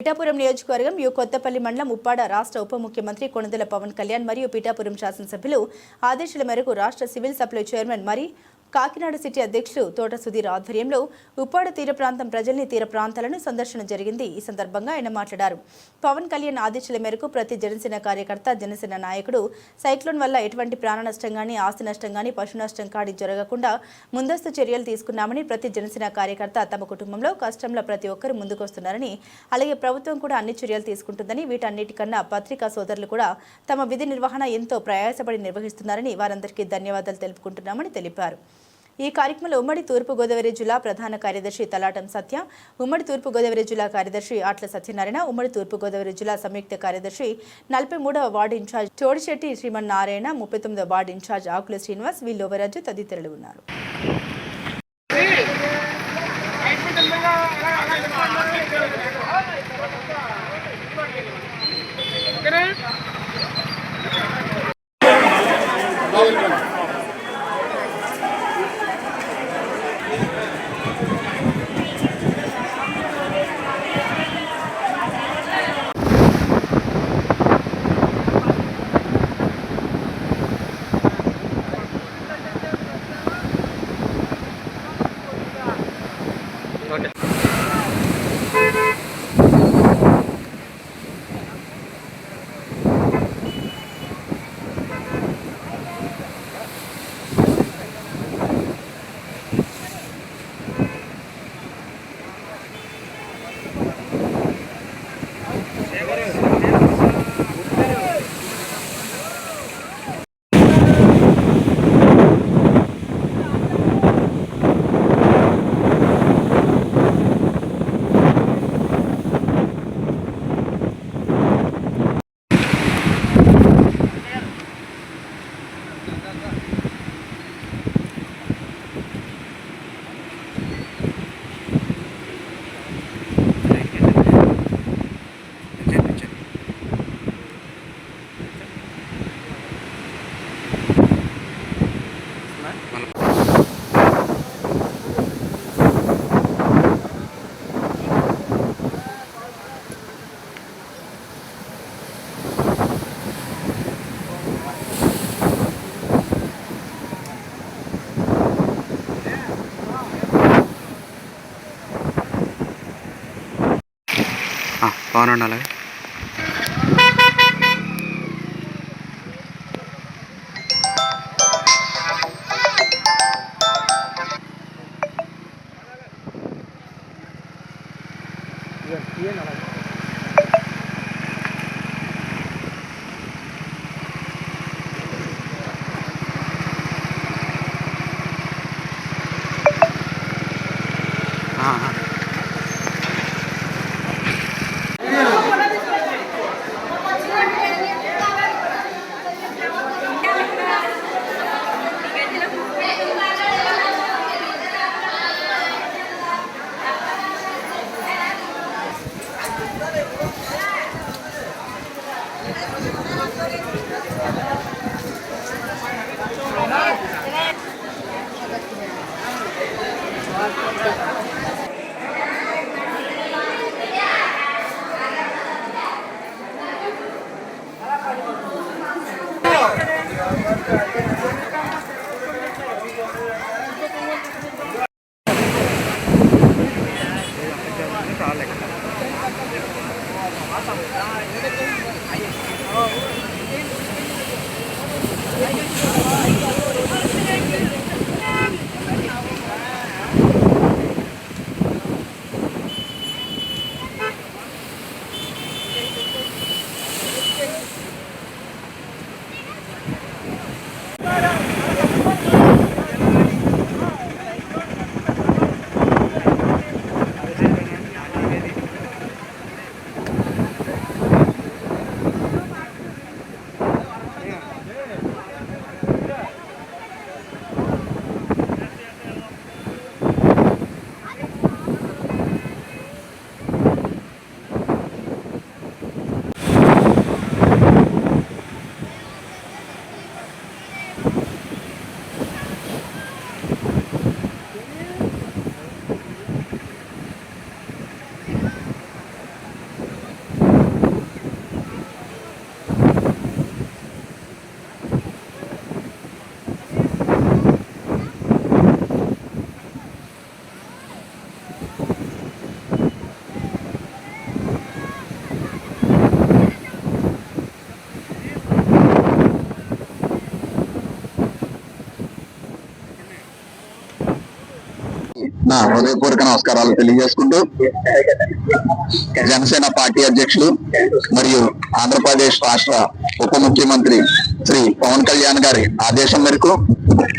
పిఠాపురం నియోజకవర్గం యు కొత్తపల్లి మండలం ఉప్పాడ రాష్ట్ర ఉప ముఖ్యమంత్రి కొణిదెల పవన్ కళ్యాణ్ మరియు పిఠాపురం శాసనసభ్యులు ఆదేశాల మేరకు రాష్ట్ర సివిల్ సప్లై చైర్మన్ మరి కాకినాడ సిటీ అధ్యక్షులు తోట సుధీర్ ఆధ్వర్యంలో ఉప్పాడ తీర ప్రాంతం ప్రజల్ని తీర ప్రాంతాలను సందర్శన జరిగింది. ఈ సందర్భంగా ఆయన మాట్లాడారు. పవన్ కళ్యాణ్ ఆదేశాల మేరకు ప్రతి జనసేన కార్యకర్త జనసేన నాయకుడు సైక్లోన్ వల్ల ఎటువంటి ప్రాణ నష్టం కానీ ఆస్తి నష్టం కానీ పశు నష్టం కాని జరగకుండా ముందస్తు చర్యలు తీసుకున్నామని ప్రతి జనసేన కార్యకర్త తమ కుటుంబంలో కష్టంలో ప్రతి ఒక్కరు ముందుకొస్తున్నారని అలాగే ప్రభుత్వం కూడా అన్ని చర్యలు తీసుకుంటుందని వీటన్నిటికన్నా పత్రికా సోదరులు కూడా తమ విధి నిర్వహణ ఎంతో ప్రయాసపడి నిర్వహిస్తున్నారని వారందరికీ ధన్యవాదాలు తెలుపుకుంటున్నామని తెలిపారు. ఈ కార్యక్రమంలో ఉమ్మడి తూర్పుగోదావరి జిల్లా ప్రధాన కార్యదర్శి తలాటం సత్య ఉమ్మడి తూర్పుగోదావరి జిల్లా కార్యదర్శి ఆట్ల సత్యనారాయణ ఉమ్మడి తూర్పుగోదావరి జిల్లా సంయుక్త కార్యదర్శి నలభై మూడవ వార్డు ఇన్ఛార్జ్ చోడిశెట్టి శ్రీమన్ నారాయణ ముప్పై తొమ్మిదవ వార్డు ఇన్ఛార్జ్ ఆకుల శ్రీనివాస్ విల్లోవరాజు తదితరులు ఉన్నారు. ఆ, పవన్ ఉండాలి ఆ, నా హృదయపూర్వక నమస్కారాలు తెలియజేసుకుంటూ జనసేన పార్టీ అధ్యక్షులు మరియు ఆంధ్రప్రదేశ్ రాష్ట్ర ఉప ముఖ్యమంత్రి శ్రీ పవన్ కళ్యాణ్ గారి ఆదేశం మేరకు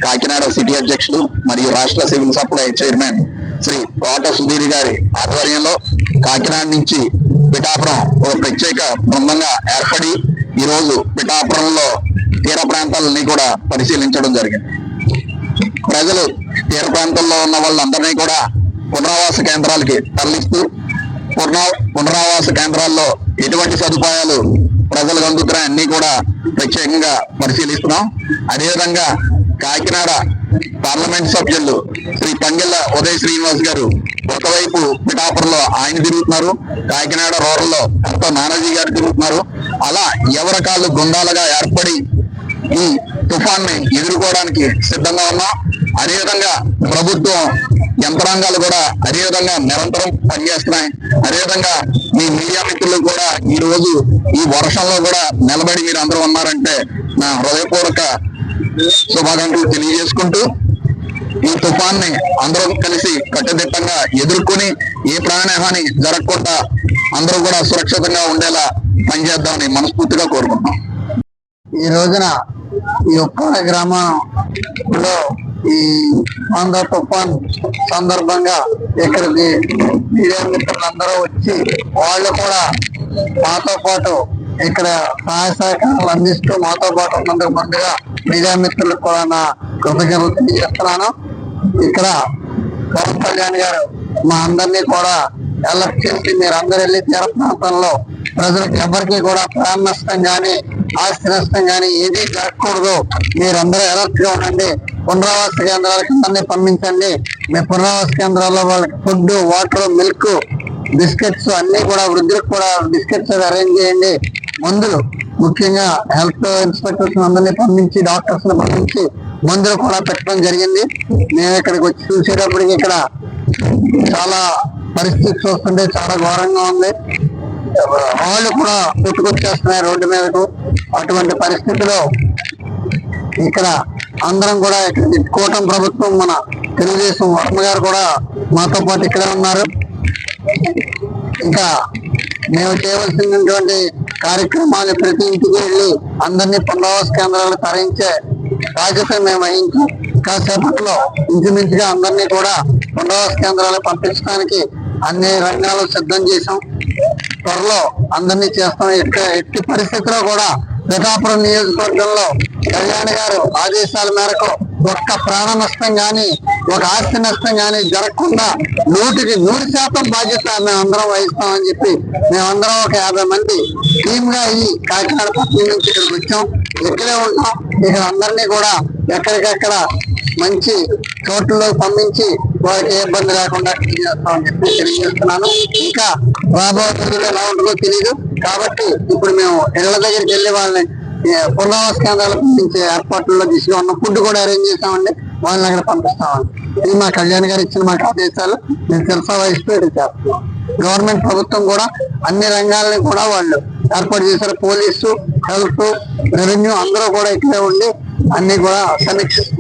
కాకినాడ సిటీ అధ్యక్షులు మరియు రాష్ట్ర civil supply chairman Shri Kota Sudheer గారి ఆధ్వర్యంలో కాకినాడ నుంచి పిఠాపురం ఒక ప్రత్యేక బృందంగా ఏర్పడి ఈ రోజు పిఠాపురంలో తీర ప్రాంతాలని కూడా పరిశీలించడం జరిగింది. ప్రజలు తీర ప్రాంతంలో ఉన్న వాళ్ళందరినీ కూడా పునరావాస కేంద్రాలకి తరలిస్తూ పునరా పునరావాస కేంద్రాల్లో ఎటువంటి సదుపాయాలు ప్రజలకు అందుతున్నాయి అన్ని కూడా ప్రత్యేకంగా పరిశీలిస్తున్నాం. అదేవిధంగా కాకినాడ పార్లమెంట్ సభ్యులు శ్రీ పంగిళ్ళ ఉదయ్ శ్రీనివాస్ గారు ఒకవైపు పిఠాపురంలో ఆయన తిరుగుతున్నారు. కాకినాడ రూరల్లో ఎంతో నానాజీ గారు తిరుగుతున్నారు. అలా ఎవరకాలు గుండాలుగా ఏర్పడి ఈ తుఫాన్ని ఎదుర్కోవడానికి సిద్ధంగా ఉన్నాం. అదేవిధంగా ప్రభుత్వం యంత్రాంగాలు కూడా అదేవిధంగా నిరంతరం పనిచేస్తున్నాయి. అదేవిధంగా మీ మీడియా మిత్రులు కూడా ఈ రోజు ఈ వర్షంలో కూడా నిలబడి మీరు అందరూ ఉన్నారంటే నా హృదయపూర్వక శుభాకాంక్షలు తెలియజేసుకుంటూ ఈ తుఫాన్ని అందరం కలిసి కట్టుదిట్టంగా ఎదుర్కొని ఏ ప్రాణహాని జరగకుండా అందరూ కూడా సురక్షితంగా ఉండేలా పనిచేద్దామని మనస్ఫూర్తిగా కోరుకుంటున్నాం. ఈ రోజున ఈ ఉప్పాడ గ్రామంలో ఈ ఆంధ్ర తుఫాన్ సందర్భంగా ఇక్కడికి మీడియా మిత్రులందరూ వచ్చి వాళ్ళు కూడా మాతో పాటు ఇక్కడ సహాయ సహకారాలు అందిస్తూ మాతో పాటు ఉన్నందుకు ముందుగా మీడియా మిత్రులకు కూడా నా కృతజ్ఞతలు తెలియజేస్తున్నాను. ఇక్కడ పవన్ కళ్యాణ్ గారు మా అందరినీ కూడా ఎలక్ట్ చేసి మీరందరూ వెళ్ళి తీర ప్రాంతంలో ప్రజలకు ఎవరికి కూడా ప్రాణ నష్టం కానీ ఆస్తి నష్టం కానీ ఏది జరగకూడదు. మీరందరూ ఎలర్ట్గా ఉండండి. పునరావాస కేంద్రాలకు అందరినీ పంపించండి. మీ పునరావాస కేంద్రాల్లో వాళ్ళకి ఫుడ్ వాటర్ మిల్క్ బిస్కెట్స్ అన్ని కూడా వృద్ధులకు కూడా బిస్కెట్స్ అరేంజ్ చేయండి. మందులు ముఖ్యంగా హెల్త్ ఇన్స్పెక్టర్స్ అందరినీ పంపించి డాక్టర్స్ని పంపించి మందులు కూడా పెట్టడం జరిగింది. మేము ఇక్కడికి వచ్చి చూసేటప్పటికి ఇక్కడ చాలా పరిస్థితి చూస్తుంటే చాలా ఘోరంగా ఉంది. వాళ్ళు కూడా పుట్టుకొచ్చేస్తున్నాయి రోడ్డు మీదకు. అటువంటి పరిస్థితిలో ఇక్కడ అందరం కూడా కూటమి ప్రభుత్వం మన తెలుగుదేశం వర్మ గారు కూడా మాతో పాటు ఇక్కడే ఉన్నారు. ఇంకా మేము చేయవలసినటువంటి కార్యక్రమాలు ప్రతి ఇంటికి వెళ్ళి అందరినీ పునరావాస కేంద్రాలు తరలించే బాధ్యత మేము వహించి కాసేపట్లో ఇంచుమించుగా అందరినీ కూడా పునరావాస కేంద్రాలు పంపించడానికి అన్ని రంగాలు సిద్ధం చేశాం. త్వరలో అందరినీ చేస్తాం. ఎట్టి ఎట్టి పరిస్థితిలో కూడా పిఠాపురం నియోజకవర్గంలో కళ్యాణ్ గారు ఆదేశాల మేరకు ఒక్క ప్రాణ నష్టం కానీ ఒక ఆస్తి నష్టం కానీ జరగకుండా నూటికి నూరు శాతం బాధ్యత మేము అందరం వహిస్తామని చెప్పి మేమందరం ఒక యాభై మంది టీమ్గా ఈ కాకినాడ పట్టణం నుంచి ఇక్కడికి వచ్చాం. ఇక్కడే ఉంటాం ఇక్కడ అందరినీ కూడా ఎక్కడికక్కడ మంచి చోట్లలో పంపించి వారికి ఏ ఇబ్బంది లేకుండా క్లీన్ చేస్తామని చెప్పి తెలియజేస్తున్నాను. ఇంకా రాబోయే ఎలా ఉంటుందో తెలియదు కాబట్టి ఇప్పుడు మేము ఇళ్ళ దగ్గరికి వెళ్ళి వాళ్ళని పునరావాస కేంద్రాలు పంపించే ఏర్పాట్లలో దిశగా ఉన్న ఫుడ్ కూడా అరేంజ్ చేస్తామండి. వాళ్ళని అక్కడ పంపిస్తామండి. ఇది మా కళ్యాణ్ గారు ఇచ్చిన మాకు ఆదేశాలు. మేము తెలుసా వహిస్తూ చేస్తున్నాం గవర్నమెంట్ ప్రభుత్వం కూడా అన్ని రంగాలని కూడా వాళ్ళు ఏర్పాటు చేశారు. పోలీసు హెల్త్ రెవెన్యూ అందరూ కూడా ఇక్కడే ఉండి అన్ని కూడా సమీక్షిస్తున్నారు